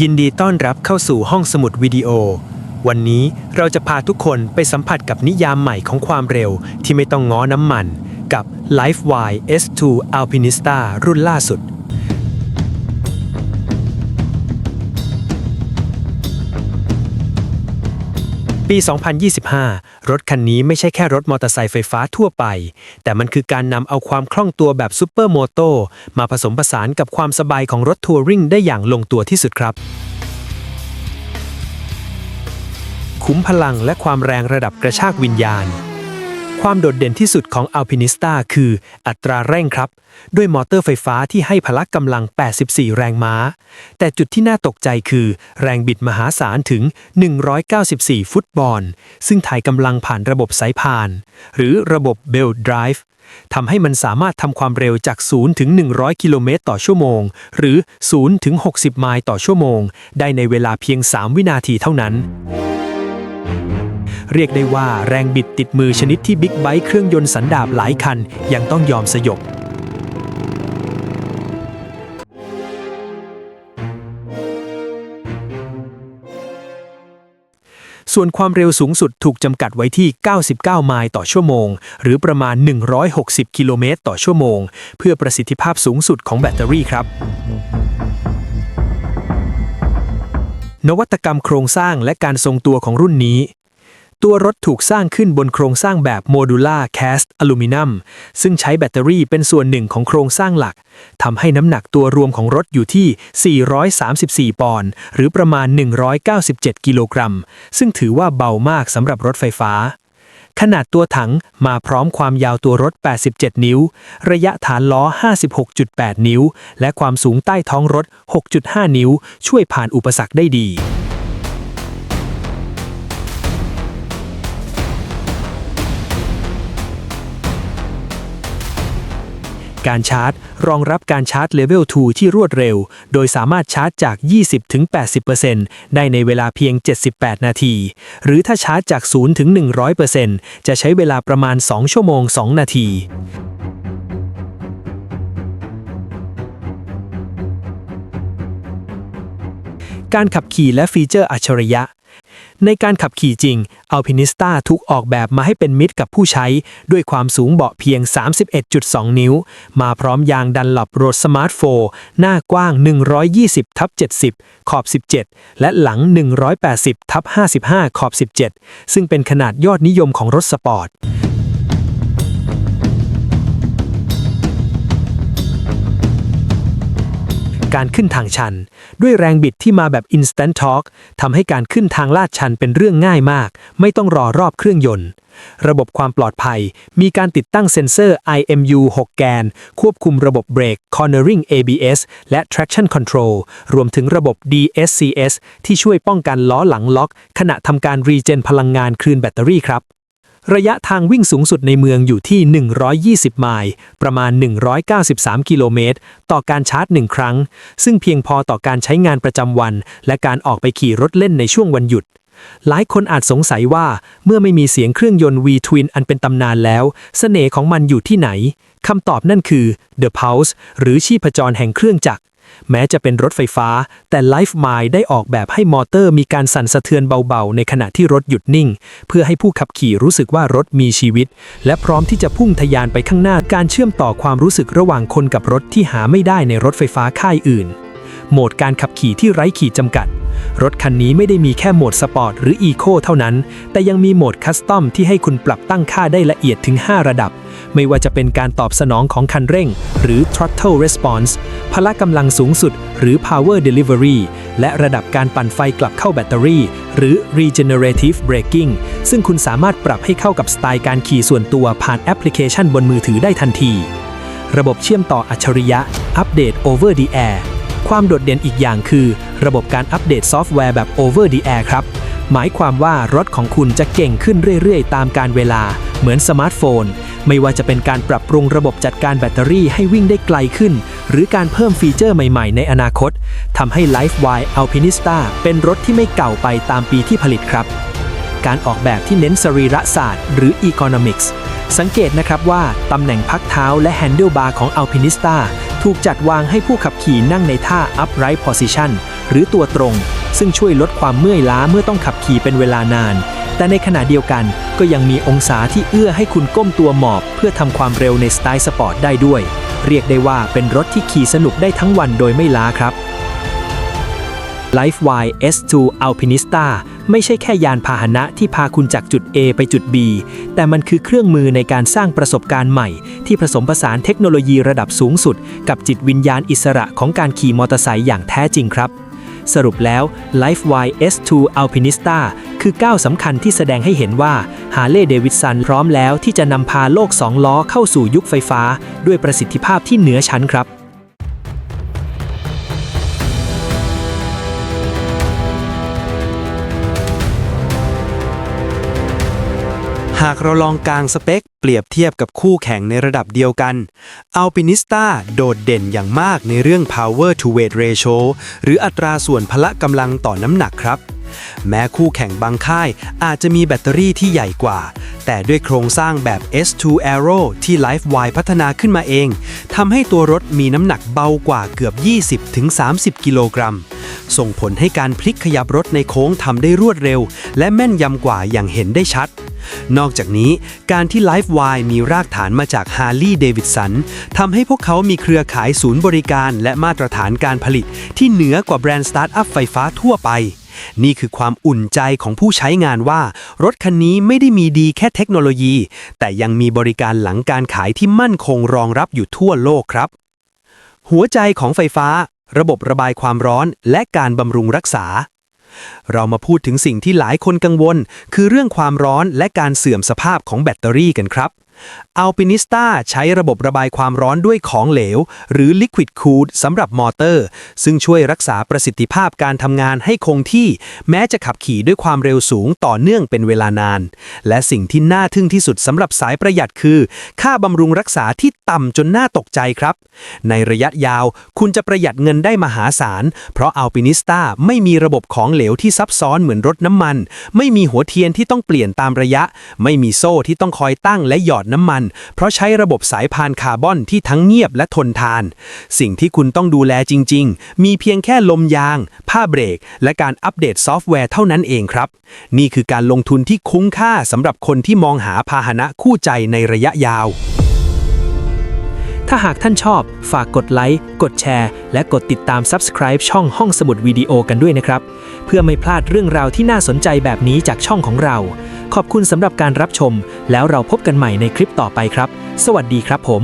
ยินดีต้อนรับเข้าสู่ห้องสมุดวิดีโอ วันนี้เราจะพาทุกคนไปสัมผัสกับนิยามใหม่ของความเร็วที่ไม่ต้องง้อน้ำมัน กับ LifeY S2 Alpinista รุ่นล่าสุด ปี 2025 รถคันนี้ไม่ใช่แค่รถมอเตอร์ไซค์ไฟฟ้าทั่วไป แต่มันคือการนำเอาความคล่องตัวแบบซูเปอร์โมโตมาผสมผสานกับความสบายของรถทัวริงได้อย่างลงตัวที่สุดครับคุ้มพลังและความแรงระดับกระชากวิญญาณ ความโดดเด่นที่สุดของ Alpinista คืออัตราเร่งครับ ด้วยมอเตอร์ไฟฟ้าที่ให้พละกำลัง 84 แรงม้า แต่จุดที่น่าตกใจคือ แรงบิดมหาศาลถึง 194 ฟุตบอล ซึ่งถ่ายกำลังผ่านระบบสายพาน หรือระบบ Belt Drive ทำให้มันสามารถทำความเร็วจาก 0 ถึง 100 กิโลเมตรต่อชั่วโมง หรือ 0 ถึง 60 ไมล์ต่อชั่วโมง ได้ในเวลาเพียง 3 วินาทีเท่านั้น เรียกได้ว่าแรงบิดติดมือชนิดที่บิ๊กไบค์เครื่องยนต์สันดาปหลายคัน ยังต้องยอมสยบส่วนความเร็วสูงสุดถูกจำกัดไว้ที่ 99 ไมล์ต่อชั่วโมง หรือประมาณ 160 กิโลเมตรต่อชั่วโมง เพื่อประสิทธิภาพสูงสุดของแบตเตอรี่ครับ นวัตกรรมโครงสร้างและการทรงตัวของรุ่นนี้ ตัวรถถูกสร้างขึ้นบนโครงสร้างแบบโมดูล่าแคสต์อลูมิเนียมซึ่งใช้แบตเตอรี่เป็นส่วนหนึ่งของโครงสร้างหลักทำให้น้ำหนักตัวรวมของรถอยู่ที่ 434 ปอนด์หรือประมาณ 197 กิโลกรัม ซึ่งถือว่าเบามากสำหรับรถไฟฟ้า ขนาดตัวถังมาพร้อมความยาวตัวรถ 87 นิ้ว ระยะฐานล้อ 56.8 นิ้ว และความสูงใต้ท้องรถ 6.5 นิ้ว ช่วยผ่านอุปสรรคได้ดี การชาร์จ รองรับการชาร์จเลเวล 2 ที่รวดเร็ว โดยสามารถชาร์จจาก 20-80%ได้ในเวลาเพียง 78 นาที หรือถ้าชาร์จจาก0-100%จะใช้เวลาประมาณ 2 ชั่วโมง 2 นาที การขับขี่และฟีเจอร์อัจฉริยะ ในการขับขี่จริง Alpinista ถูกออกแบบมาให้เป็นมิตรกับผู้ใช้ ด้วยความสูงเบาะเพียง 31.2 นิ้ว มาพร้อมยางดันหลับโรดสมาร์ทโฟหน้ากว้าง 120ทับ70 ขอบ 17 และหลัง 180ทับ55 ขอบ 17 ซึ่งเป็นขนาดยอดนิยมของรถสปอร์ต การขึ้นทางชัน ด้วยแรงบิดที่มาแบบ Instant Torque ทำให้การขึ้นทางลาดชันเป็นเรื่องง่ายมาก ไม่ต้องรอรอบเครื่องยนต์ ระบบความปลอดภัย มีการติดตั้งเซ็นเซอร์ IMU 6 แกน ควบคุมระบบเบรก Cornering ABS และ Traction Control รวมถึงระบบ DSCS ที่ช่วยป้องกันล้อหลังล็อก ขณะทำการรีเจนพลังงานคืนแบตเตอรี่ครับ ระยะทางวิ่งสูงสุดในเมืองอยู่ที่ 120 ไมล์ ประมาณ 193 กิโลเมตร ต่อการชาร์จหนึ่งครั้ง ซึ่งเพียงพอต่อการใช้งานประจำวัน และการออกไปขี่รถเล่นในช่วงวันหยุด หลายคนอาจสงสัยว่าเมื่อไม่มีเสียงเครื่องยนต์ V-Twin อันเป็นตำนานแล้วเสน่ห์ของมันอยู่ที่ไหนคำตอบนั่นคือ The Pulse หรือชีพจรแห่งเครื่องจักร แม้จะเป็นรถไฟฟ้า แต่ Life Mile ได้ออกแบบให้มอเตอร์มีการสั่นสะเทือนเบาๆ ในขณะที่รถหยุดนิ่ง เพื่อให้ผู้ขับขี่รู้สึกว่ารถมีชีวิต และพร้อมที่จะพุ่งทะยานไปข้างหน้าการเชื่อมต่อความรู้สึกระหว่างคนกับรถที่หาไม่ได้ในรถไฟฟ้าค่ายอื่น โหมดการขับขี่ที่ไร้ขีดจำกัดรถคันนี้ไม่ได้มีแค่โหมดสปอร์ตหรืออีโคเท่านั้น แต่ยังมีโหมดคัสตอมที่ให้คุณปรับตั้งค่าได้ละเอียดถึง 5 ระดับ ไม่ว่าจะเป็นการตอบสนองของคันเร่ง หรือ throttle response พละกำลังสูงสุด หรือ power delivery และระดับการปั่นไฟกลับเข้าแบตเตอรี่ หรือ regenerative braking ซึ่งคุณสามารถปรับให้เข้ากับสไตล์การขี่ส่วนตัวผ่านแอปพลิเคชันบนมือถือได้ทันที ระบบเชื่อมต่ออัจฉริยะ อัปเดต over the air ความโดดเด่นอีกอย่างคือ ระบบการอัปเดตซอฟต์แวร์แบบ over the air ครับ หมายความว่ารถของคุณจะเก่งขึ้นเรื่อยๆ ตามการเวลา เหมือนสมาร์ทโฟน ไม่ว่าจะเป็นการปรับปรุงระบบจัดการแบตเตอรี่ให้วิ่งได้ไกลขึ้น หรือการเพิ่มฟีเจอร์ใหม่ๆ ในอนาคตทำให้ LifeY Alpinista เป็นรถที่ไม่เก่าไปตามปีที่ผลิตครับ การออกแบบที่เน้นสรีระศาสตร์ หรือ Economics สังเกตนะครับว่าตำแหน่งพักเท้าและ Handlebar ของ Alpinista ถูกจัดวางให้ผู้ขับขี่นั่งในท่า upright position หรือตัวตรง ซึ่งช่วยลดความเมื่อยล้าเมื่อต้องขับขี่เป็นเวลานาน แต่ในขณะเดียวกันก็ยังมีองศาที่เอื้อให้คุณก้มตัวหมอบ เพื่อทำความเร็วในสไตล์สปอร์ตได้ด้วย เรียกได้ว่าเป็นรถที่ขี่สนุกได้ทั้งวันโดยไม่ล้าครับ LifeY S2 Alpinista ไม่ใช่แค่ยานพาหนะที่พาคุณจากจุด A ไปจุด B แต่มันคือเครื่องมือในการสร้างประสบการณ์ใหม่ ที่ผสมผสานเทคโนโลยีระดับสูงสุด กับจิตวิญญาณอิสระของการขี่มอเตอร์ไซค์อย่างแท้จริงครับ สรุปแล้ว LifeY S2 Alpinista คือก้าวสำคัญที่แสดงให้เห็นว่า Harley Davidson พร้อมแล้วที่จะนำพาโลกสองล้อเข้าสู่ยุคไฟฟ้า ด้วยประสิทธิภาพที่เหนือชั้นครับหากเราลองกางสเปค เปรียบเทียบกับคู่แข่งในระดับเดียวกัน Alpinista โดดเด่นอย่างมากในเรื่อง power to weight ratio หรืออัตราส่วนพละกำลังต่อน้ำหนักครับ แม้คู่แข่งบางค่ายอาจจะมีแบตเตอรี่ที่ใหญ่กว่า แต่ด้วยโครงสร้างแบบ S2 Aero ที่ LifeY พัฒนาขึ้นมาเองทำให้ตัวรถมีน้ำหนักเบากว่าเกือบ 20-30 กิโลกรัมส่งผลให้การพลิกขยับรถในโค้งทำได้รวดเร็ว และแม่นยำกว่าอย่างเห็นได้ชัด นอกจากนี้การที่ LifeY มีรากฐานมาจาก Harley Davidson ทำให้พวกเขามีเครือข่ายศูนย์บริการและมาตรฐานการผลิต ที่เหนือกว่าแบรนด์สตาร์ทอัพไฟฟ้าทั่วไป นี่คือความอุ่นใจของผู้ใช้งานว่า รถคันนี้ไม่ได้มีดีแค่เทคโนโลยี แต่ยังมีบริการหลังการขายที่มั่นคงรองรับอยู่ทั่วโลกครับ หัวใจของไฟฟ้า ระบบระบายความร้อน และการบำรุงรักษา เรามาพูดถึงสิ่งที่หลายคนกังวล คือเรื่องความร้อนและการเสื่อมสภาพของแบตเตอรี่กันครับ Alpinista ใช้ระบบระบายความร้อนด้วยของเหลว หรือ Liquid Cooled สำหรับมอเตอร์ ซึ่งช่วยรักษาประสิทธิภาพการทำงานให้คงที่ แม้จะขับขี่ด้วยความเร็วสูงต่อเนื่องเป็นเวลานาน และสิ่งที่น่าทึ่งที่สุดสำหรับสายประหยัดคือ ค่าบำรุงรักษาที่ ต่ำจนน่าตกใจครับ ในระยะยาวคุณจะประหยัดเงินได้มหาศาล เพราะ Alpinista ไม่มีระบบของเหลวที่ซับซ้อนเหมือนรถน้ำมัน ไม่มีหัวเทียนที่ต้องเปลี่ยนตามระยะ ไม่มีโซ่ที่ต้องคอยตั้งและหยอดน้ำมัน เพราะใช้ระบบสายพานคาร์บอนที่ทั้งเงียบและทนทาน สิ่งที่คุณต้องดูแลจริง ๆ มีเพียงแค่ลมยาง ผ้าเบรก และการอัปเดตซอฟต์แวร์เท่านั้นเองครับ นี่คือการลงทุนที่คุ้มค่าสำหรับคนที่มองหาพาหนะคู่ใจในระยะยาว ถ้าหากท่านชอบฝากกดไลค์ กดแชร์ และกดติดตาม Subscribe ช่องห้องสมุดวิดีโอกันด้วยนะครับ เพื่อไม่พลาดเรื่องราวที่น่าสนใจแบบนี้จากช่องของเรา ขอบคุณสำหรับการรับชม แล้วเราพบกันใหม่ในคลิปต่อไปครับ สวัสดีครับผม